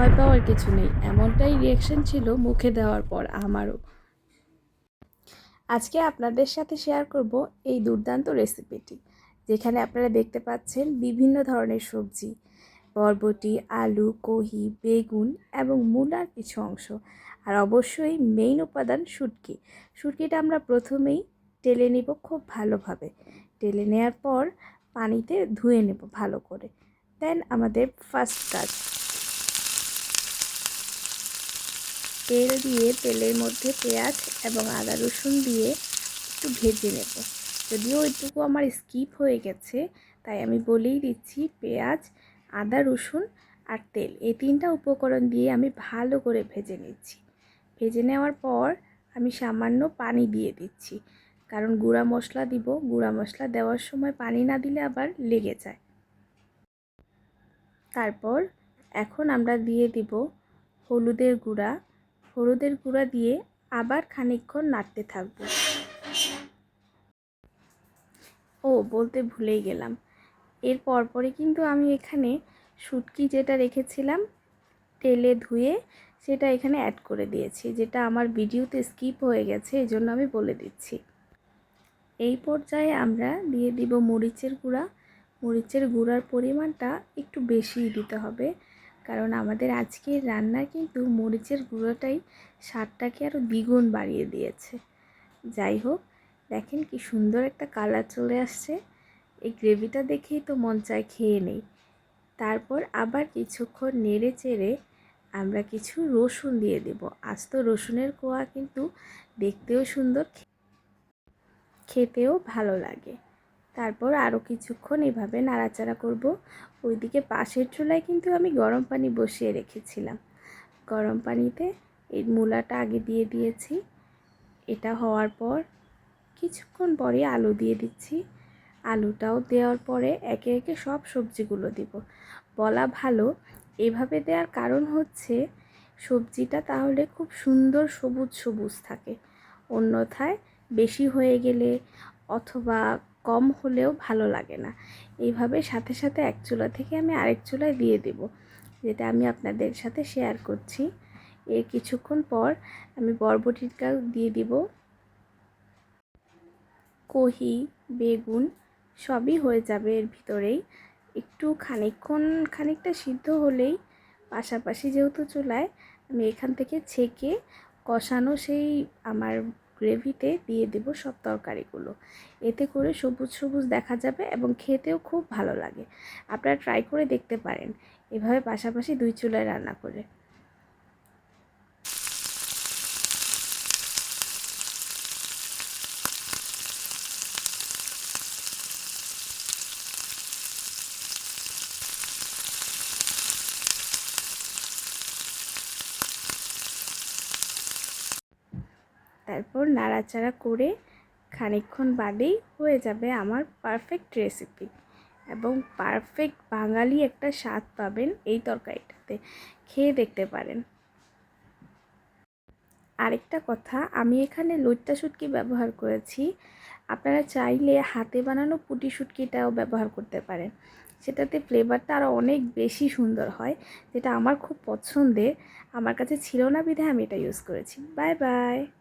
ভয় পাওয়ার কিছু নেই। এমনটাই রিয়াকশন ছিল মুখে দেওয়ার পর আমারও। আজকে আপনাদের সাথে শেয়ার করব এই দুর্দান্ত রেসিপিটি যেখানে আপনারা দেখতে পাচ্ছেন বিভিন্ন ধরনের সবজি। বরবটি, আলু, কহি, বেগুন এবং মূলার কিছু অংশ। আর অবশ্যই মেইন উপাদান শুটকি। শুটকিটা আমরা প্রথমেই টেলে নিব খুব ভালোভাবে। টেলে নেওয়ার পর পানিতে ধুয়ে নেব ভালো করে। দেন আমাদের ফার্স্ট কাজ। তেল দিয়ে তেলের মধ্যে পেঁয়াজ এবং আদা রসুন দিয়ে একটু ভেজে নেব। যদিও ওইটুকু আমার স্কিপ হয়ে গেছে, তাই আমি বলেই দিচ্ছি পেঁয়াজ, আদা রসুন আর তেল। এই তিনটা উপকরণ দিয়ে আমি ভালো করে ভেজে নিচ্ছি। ভেজে নেওয়ার পর আমি সামান্য পানি দিয়ে দিচ্ছি। কারণ গুঁড়া মশলা দিব, গুঁড়া মশলা দেওয়ার সময় পানি না দিলে আবার লেগে যায়। তারপর এখন আমরা দিয়ে দিব হলুদের গুঁড়া হলুদের গুঁড়া দিয়ে আবার খানিকক্ষণ নাড়তে থাকব। ও, বলতে ভুলেই গেলাম। এর পরপরে কিন্তু আমি এখানে শুটকি যেটা রেখেছিলাম, তেলে ধুয়ে সেটা এখানে অ্যাড করে দিয়েছি, যেটা আমার ভিডিওতে স্কিপ হয়ে গেছে এই জন্য আমি বলে দিচ্ছি। এই পর্যায়ে আমরা দিয়ে দিব মরিচের গুঁড়া। মরিচের গুঁড়ার পরিমাণটা একটু বেশিই দিতে হবে। কারণ আমাদের আজকের রান্না কিন্তু মরিচের গুঁড়োটাই স্বাদটাকে আরও দ্বিগুণ বাড়িয়ে দিয়েছে। যাই হোক, দেখেন কি সুন্দর একটা কালার চলে আসছে। এই গ্রেভিটা দেখেই তো মন চায় খেয়ে নেই। তারপর আবার কিছুক্ষণ নেড়ে চেড়ে আমরা কিছু রসুন দিয়ে দেব। আজ তো রসুনের কোয়া কিন্তু দেখতেও সুন্দর, খেতেও ভালো লাগে। তারপর আরও কিছুক্ষণ এভাবে নাড়াচাড়া করব। ওইদিকে পাশের চুলায় কিন্তু আমি গরম পানি বসিয়ে রেখেছিলাম। গরম পানিতে এই মূলাটা আগে দিয়ে দিয়েছি। এটা হওয়ার পর কিছুক্ষণ পরে আলু দিয়ে দিচ্ছি। আলুটাও দেওয়ার পরে একে একে সব সবজিগুলো দিব। বলা ভালো, এভাবে দেওয়ার কারণ হচ্ছে সবজিটা তাহলে খুব সুন্দর সবুজ সবুজ থাকে। অন্যথায় বেশি হয়ে গেলে অথবা কম হলেও ভালো লাগে না। এইভাবে সাথে সাথে এক চুলা থেকে আমি আরেক চুলায় দিয়ে দেব, যেটা আমি আপনাদের সাথে শেয়ার করছি। এর কিছুক্ষণ পর আমি বরবটিটা দিয়ে দিব। কহি, বেগুন সবই হয়ে যাবে এর ভিতরেই। একটু খানিকক্ষণ, খানিকটা সিদ্ধ হলেই পাশাপাশি যেহেতু চুলায়, আমি এখান থেকে ছেঁকে কষানো সেই আমার গ্রেভিতে দিয়ে দেব সব তরকারিগুলো। এতে করে সবুজ সবুজ দেখা যাবে এবং খেতেও খুব ভালো লাগে। আপনারা ট্রাই করে দেখতে পারেন। এভাবে পাশাপাশি দুই চুলায় রান্না করে। তারপর নাড়াচাড়া করে খানিকক্ষণ বাদেই হয়ে যাবে আমার পারফেক্ট রেসিপি এবং পারফেক্ট বাঙালি একটা স্বাদ পাবেন এই তরকারিটাতে। খেয়ে দেখতে পারেন। আরেকটা কথা, আমি এখানে লইট্টা শুটকি ব্যবহার করেছি। আপনারা চাইলে হাতে বানানো পুটি শুটকিটাও ব্যবহার করতে পারেন। সেটাতে ফ্লেভারটা আরও অনেক বেশি সুন্দর হয়, যেটা আমার খুব পছন্দের। আমার কাছে ছিল না বিধে আমি এটা ইউজ করেছি। Bye bye